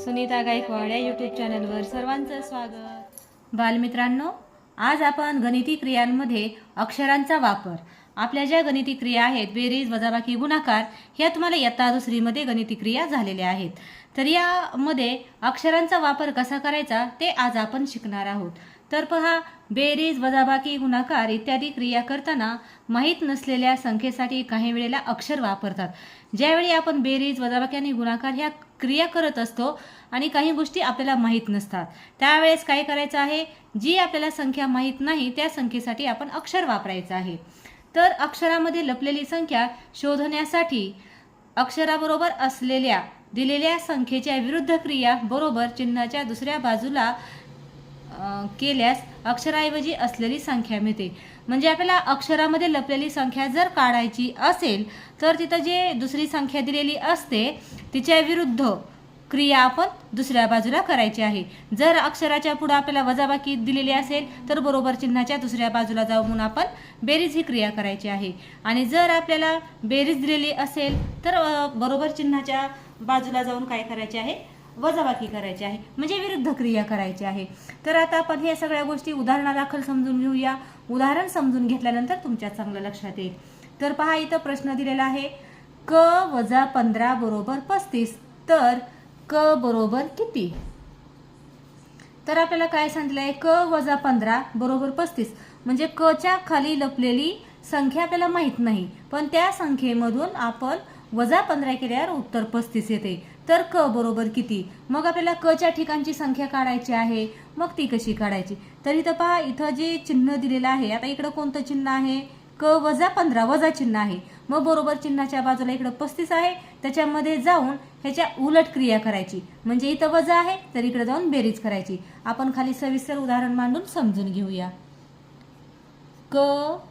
सुनीता गायकवाड या यूट्यूब चॅनलवर सर्वांचं स्वागत. बालमित्रांनो आज आपण गणिती क्रियांमध्ये अक्षरांचा वापर. आपल्या ज्या गणिती क्रिया आहेत बेरीज वजाबाकी गुणाकार ह्या तुम्हाला इयत्ता दुसरीमध्ये गणिती क्रिया झालेल्या आहेत. तर यामध्ये अक्षरांचा वापर कसा करायचा ते आज आपण शिकणार आहोत. तर पहा बेरीज वजाबाकी गुणाकार इत्यादी क्रिया करताना माहीत नसलेल्या संख्येसाठी काही वेळेला अक्षर वापरतात. ज्यावेळी आपण बेरीज वजाबाकी आणि गुणाकार ह्या क्रिया करत असतो आणि काही गोष्टी आपल्याला माहीत नसतात. त्यावेळेस काय करायचं आहे? जी आपल्याला संख्या माहीत नाही त्या संख्येसाठी आपण अक्षर वापरायचं आहे. तर अक्षरामध्ये लपलेली संख्या शोधण्यासाठी अक्षराबरोबर असलेल्या दिलेल्या संख्येच्या विरुद्ध क्रिया बरोबर चिन्हाच्या दुसऱ्या बाजूला केल्यास अक्षराऐवजी असलेली संख्या मिळते. म्हणजे आपल्याला अक्षरामध्ये लपलेली संख्या जर काढायची असेल तर तिथं जे दुसरी संख्या दिलेली असते तिच्या विरुद्ध क्रिया आपण दुसऱ्या बाजूला करायची आहे. जर अक्षराच्या पुढं आपल्याला वजाबाकी दिलेली असेल तर बरोबर चिन्हाच्या दुसऱ्या बाजूला जाऊन आपण बेरीज ही क्रिया करायची आहे. आणि जर आपल्याला बेरीज दिलेली असेल तर बरोबर चिन्हाच्या बाजूला जाऊन काय करायचे आहे? वजाबाकी करायची आहे म्हणजे विरुद्ध क्रिया करायची आहे. तर आता आपण हे सगळ्या गोष्टी उदाहरणादाखल समजून घेऊया. उदाहरण समजून घेतल्यानंतर तुमच्या चांगलं लक्षात येईल. तर पहा इथं प्रश्न दिलेला आहे क वजा पंधरा बरोबर पस्तीस तर क बरोबर किती? तर आपल्याला काय सांगितलंय? क वजा पंधरा बरोबर पस्तीस म्हणजे क च्या खाली लपलेली संख्या आपल्याला माहीत नाही. पण त्या संख्येमधून आपण वजा पंधरा केल्यावर उत्तर पस्तीस येते. तर क बरोबर किती? मग आपल्याला क च्या ठिकाणची संख्या काढायची आहे. मग ती कशी काढायची? तर इथं पहा इथं जे चिन्ह दिलेलं आहे आता इकडं कोणतं चिन्ह आहे? क वजा पंधरा वजा चिन्ह आहे. मग बरोबर चिन्हाच्या बाजूला इकडं पस्तीस आहे. त्याच्यामध्ये जाऊन ह्याच्या उलट क्रिया करायची. म्हणजे इथं वजा आहे तर इकडे जाऊन बेरीज करायची. आपण खाली सविस्तर उदाहरण मांडून समजून घेऊया. क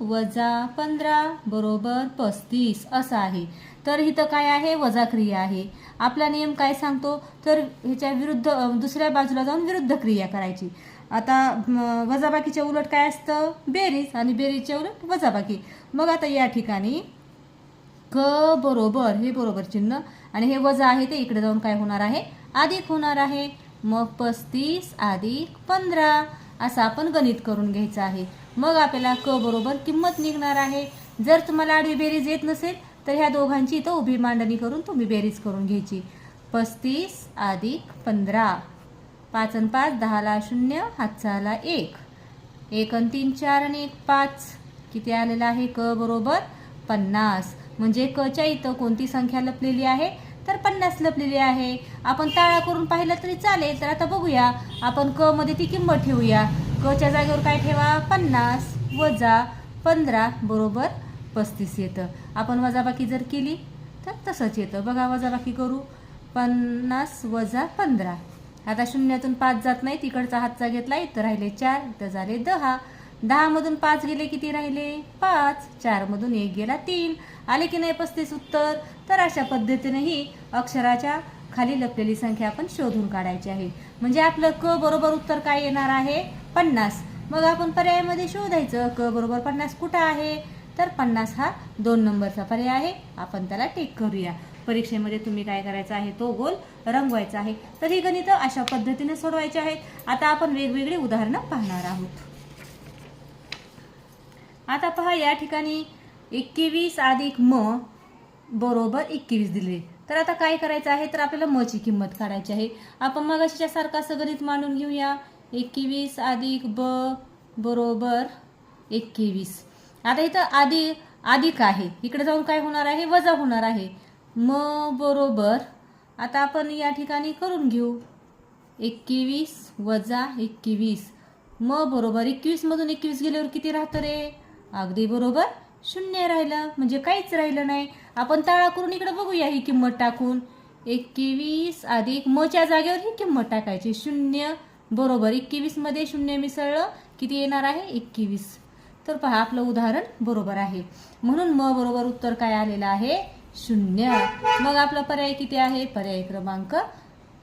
वजा पंधरा बरोबर पस्तीस असं आहे. तर इथं काय आहे? वजा क्रिया आहे. आपला नियम काय सांगतो? तर ह्याच्या विरुद्ध दुसऱ्या बाजूला जाऊन विरुद्ध क्रिया करायची. आता वजाबाकीच्या उलट काय असतं? बेरीज आणि बेरीजच्या उलट वजाबाकी. मग आता या ठिकाणी क बरोबर हे बरोबर चिन्ह आणि हे वजा आहे ते इकडे जाऊन काय होणार आहे? अधिक होणार आहे. मग पस्तीस अधिक पंधरा असं आपण गणित करून घ्यायचं आहे. मग आपल्याला क बरोबर किंमत निघणार आहे. जर तुम्हाला आडवी बेरीज येत नसेल तर ह्या दोघांची इथं उभी मांडणी करून तुम्ही बेरीज करून घ्यायची. पस्तीस अधिक पंधरा. पाच आणि पाच दहाला शून्य हातचाला एक. एक आणि तीन चार आणि एक पाच. किती आलेलं आहे? क बरोबर पन्नास. म्हणजे कच्या इथं कोणती संख्या लपलेली आहे? तर पन्नास लपलेली आहे. आपण ताळा करून पाहिलं तरी चालेल तर आता बघूया. आपण क मध्ये ती किंमत ठेवूया. कच्या जागेवर काय ठेवा? पन्नास. वजा पंधरा बरोबर पस्तीस येतं. आपण वजाबाकी जर केली तर तसंच येतं. बघा वजाबाकी करू. पन्नास वजा पंधरा. आता शून्यातून पाच जात नाही. तिकडचा हातचा घेतला इथं राहिले चार. इथं झाले दहा. दहामधून पाच गेले किती राहिले? पाच. चारमधून एक गेला तीन. आले की नाही पस्तीस उत्तर? तर अशा पद्धतीने ही अक्षराच्या खाली लपलेली संख्या आपण शोधून काढायची आहे. म्हणजे आपलं क बरोबर उत्तर काय येणार आहे? पन्नास. मग आपण पर्यायामध्ये शोधायचं क बरोबर पन्नास कुठं आहे? तर पन्नास हा दोन नंबरचा पर्याय आहे. आपण त्याला टेक करूया. परीक्षेमध्ये तुम्ही काय करायचं आहे? तो गोल रंगवायचा आहे. तर ही गणितं अशा पद्धतीने सोडवायची आहेत. आता आपण वेगवेगळी उदाहरणं पाहणार आहोत. आता पहा या ठिकाणी एकवीस अधिक म बरोबर एकवीस दिले. तर आता काय करायचं आहे? तर आपल्याला मची किंमत काढायची आहे. आपण मग सारखं असं गणित मांडून घेऊया. एकवीस अधिक ब बरोबर एकवीस. आता इथं आधी अधिक आहे. इकडे जाऊन काय होणार आहे? वजा होणार आहे. म बरोबर आता आपण या ठिकाणी करून घेऊ. एकवीस वजा एकवीस. म बरोबर एकवीस मधून एकवीस गेल्यावर किती राहतं रे? अगदी बरोबर शून्य राहिलं. म्हणजे काहीच राहिलं नाही. आपण ताळा करून इकडे बघूया ही किंमत टाकून. एकवीस अधिक मच्या जागेवर ही किंमत टाकायची. शून्य बरोबर. एकवीसमध्ये शून्य मिसळलं किती येणार आहे? एकवीस. तर पहा आपलं उदाहरण बरोबर आहे. म्हणून म बरोबर उत्तर काय आलेलं आहे? शून्य. मग आपला पर्याय किती आहे? पर्याय क्रमांक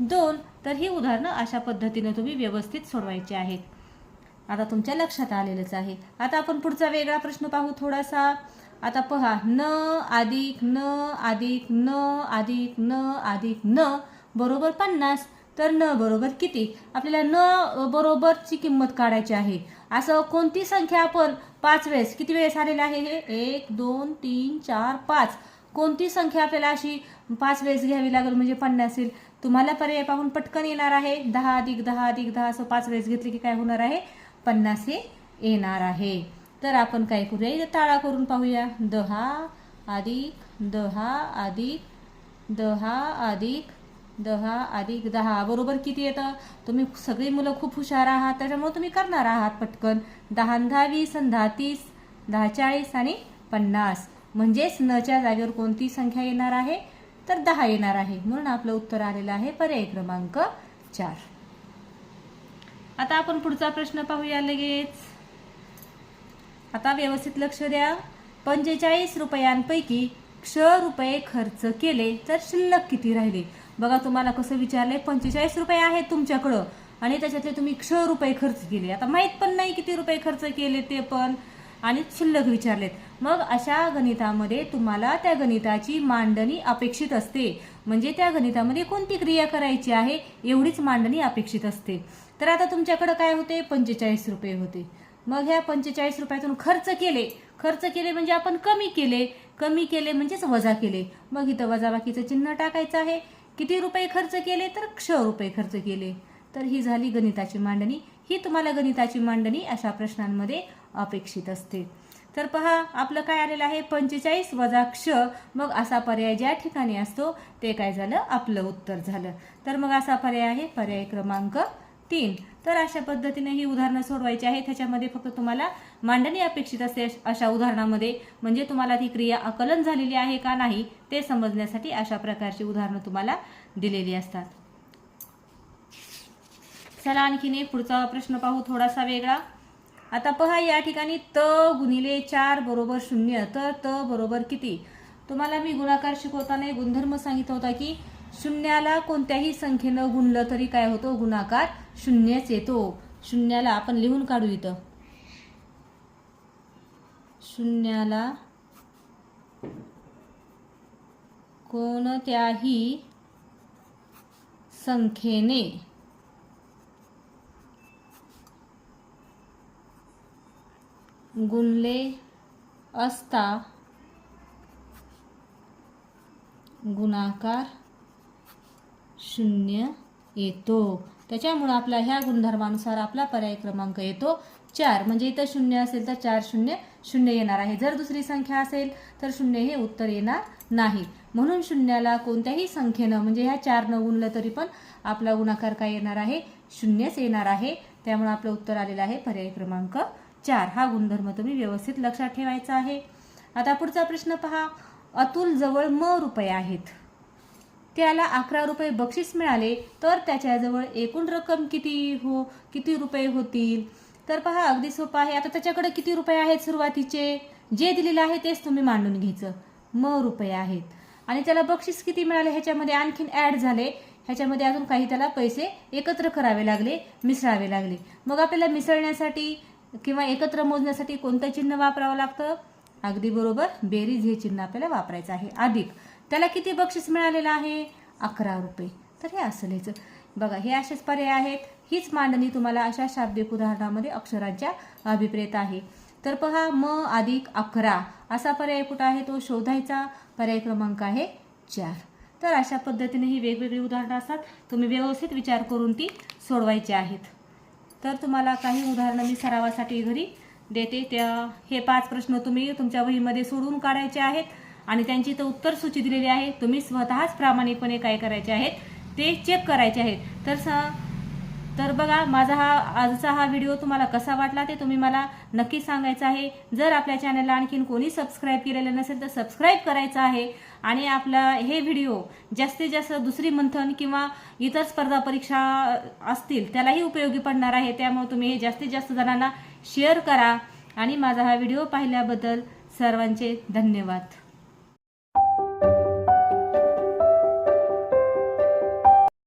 दोन. तर ही उदाहरणं अशा पद्धतीने तुम्ही व्यवस्थित सोडवायची आहेत. आता तुमच्या लक्षात आलेलंच आहे. आता आपण पुढचा वेगळा प्रश्न पाहू थोडासा. आता पहा न अधिक न अधिक न अधिक न अधिक न बरोबर पन्नास. तर न बरोबर किती? आपल्याला न बरोबरची किंमत काढायची आहे. असं कोणती संख्या आपण पाच वेळेस किती वेळेस आलेलं आहे हे? एक दोन तीन चार पाच. कोणती संख्या आपल्याला अशी पाच वेळेस घ्यावी लागेल? म्हणजे पन्नास येईल. तुम्हाला पर्याय पाहून पटकन येणार आहे. दहा अधिक दहा अधिक दहा असं पाच वेळेस घेतले की काय होणार आहे? पन्नास हे येणार आहे. तर आपण काय करूया? इथं टाळा करून पाहूया. दहा अधिक दहा अधिक दहा अधिक दहा अधिक दहा. बरोबर किती येतं? तुम्ही सगळी मुलं खूप हुशार आहात त्याच्यामुळे तुम्ही करणार आहात पटकन. दहा दहा वीस आणि दहा तीस दहा चाळीस आणि पन्नास. म्हणजेच नच्या जागेवर कोणती संख्या येणार आहे? तर दहा येणार आहे. म्हणून आपलं उत्तर आलेलं आहे पर्याय क्रमांक चार. आता आपण पुढचा प्रश्न पाहूया लगेच. आता व्यवस्थित लक्ष द्या. पंचेचाळीस रुपयांपैकी क्ष रुपये खर्च केले तर शिल्लक किती राहिले? बघा तुम्हाला कसं विचारलंय पंचेचाळीस रुपये आहेत तुमच्याकडं. आणि त्याच्यातले तुम्ही क्ष रुपये खर्च केले. आता माहीत पण नाही किती रुपये खर्च केले ते पण. आणि शिल्लक विचारलेत. मग अशा गणितामध्ये तुम्हाला त्या गणिताची मांडणी अपेक्षित असते. म्हणजे त्या गणितामध्ये कोणती क्रिया करायची आहे एवढीच मांडणी अपेक्षित असते. तर आता तुमच्याकडं काय होते? पंचेचाळीस रुपये होते. मग ह्या पंचेचाळीस रुपयातून खर्च केले. खर्च केले म्हणजे आपण कमी केले. कमी केले म्हणजेच वजा केले. मग इथं वजाबाकीचं चिन्ह टाकायचं आहे. किती रुपये खर्च केले तर क्ष रुपये खर्च केले. तर ही झाली गणिताची मांडणी. ही तुम्हाला गणिताची मांडणी अशा प्रश्नांमध्ये अपेक्षित असते. तर पहा आपलं काय आलेलं आहे? पंचेचाळीस वजा क्ष. मग असा पर्याय ज्या ठिकाणी असतो ते काय झालं? आपलं उत्तर झालं. तर मग असा पर्याय आहे पर्याय क्रमांक तीन. तर अशा पद्धतीने ही उदाहरणं सोडवायची आहे त्याच्यामध्ये फक्त तुम्हाला मांडणी अपेक्षित असते अशा उदाहरणामध्ये म्हणजे तुम्हाला ती क्रिया आकलन झालेली आहे का नाही ते समजण्यासाठी अशा प्रकारची उदाहरणं तुम्हाला दिलेली असतात. चला आणखीने पुढचा प्रश्न पाहू थोडासा वेगळा. आता पहा या ठिकाणी त गुणिले चार बरोबर शून्य. तर त बरोबर किती? तुम्हाला मी गुणाकार शिकवताना गुणधर्म सांगितला होता की शून्याला कोणत्याही संख्येनं गुणलं तरी काय होतो? गुणाकार शून्यच येतो. शून्याला आपण लिहून काढू इथं. शून्याला कोणत्याही संख्येने गुणले असता गुणाकार शून्य येतो. त्याच्यामुळं आपला ह्या गुणधर्मानुसार आपला पर्याय क्रमांक येतो. चार म्हणजे इथं शून्य असेल तर चार शून्य शून्य येणार आहे. जर दुसरी संख्या असेल तर शून्य हे उत्तर येणार नाही. म्हणून शून्याला कोणत्याही संख्येनं म्हणजे ह्या चारनं गुणलं तरी पण आपला गुणाकार काय येणार आहे? शून्यच येणार आहे. त्यामुळे आपलं उत्तर आलेलं आहे पर्याय क्रमांक चार. हा गुणधर्म तुम्ही व्यवस्थित लक्षात ठेवायचा आहे. आता पुढचा प्रश्न पहा. अतुल जवळ म रुपये आहेत. त्याला अकरा रुपये बक्षीस मिळाले तर त्याच्याजवळ एकूण रक्कम किती हो किती रुपये होतील? तर पहा अगदी सोपं आहे. आता त्याच्याकडे किती रुपये आहेत सुरुवातीचे? जे दिलेलं आहे तेच तुम्ही मांडून घ्यायचं. म रुपये आहेत. आणि त्याला बक्षीस किती मिळाले ह्याच्यामध्ये? आणखीन ॲड झाले. ह्याच्यामध्ये अजून काही त्याला पैसे एकत्र करावे लागले मिसळावे लागले. मग आपल्याला मिसळण्यासाठी किंवा एकत्र मोजण्यासाठी कोणतं चिन्ह वापरावं लागतं? अगदी बरोबर. बेरीज हे चिन्ह आपल्याला वापरायचं आहे. अधिक. त्याला किती बक्षीस मिळालेलं आहे? अकरा रुपये. तर हे असं बघा हे असेच पर्याय आहेत. हीच मांडणी तुम्हाला अशा शाब्दिक उदाहरणामध्ये अक्षरांच्या अभिप्रेत आहे. तर पहा म अधिक अकरा. असा पर्याय कुठं आहे? तो शोधायचा. पर्याय क्रमांक आहे चार. तर अशा पद्धतीने ही वेगवेगळी उदाहरणं असतात. तुम्ही व्यवस्थित विचार करून ती सोडवायची आहेत. तर तुम्हाला काही उदाहरणं मी सरावासाठी घरी देते. त्या हे पाच प्रश्न तुम्ही तुमच्या वहीमध्ये सोडून काढायचे आहेत. आणि त्यांची तर उत्तर सूची दिलेली आहे. तुम्ही स्वतःच प्रामाणिकपणे काय करायचे आहेत ते चेक करायचे आहेत. तर स तर बघा माझा हा आजचा हा व्हिडिओ तुम्हाला कसा वाटला ते तुम्ही मला नक्की सांगायचं आहे. जर आपल्या चॅनलला आणखीन कोणी सबस्क्राईब केलेलं नसेल तर सबस्क्राईब करायचं आहे. आणि आपला हे व्हिडिओ जास्तीत जास्त दुसरी मंथन किंवा इतर स्पर्धा परीक्षा असतील त्यालाही उपयोगी पडणार आहे. त्यामुळे तुम्ही हे जास्तीत जास्त जणांना शेअर करा. आणि माझा हा व्हिडिओ पाहिल्याबद्दल सर्वांचे धन्यवाद.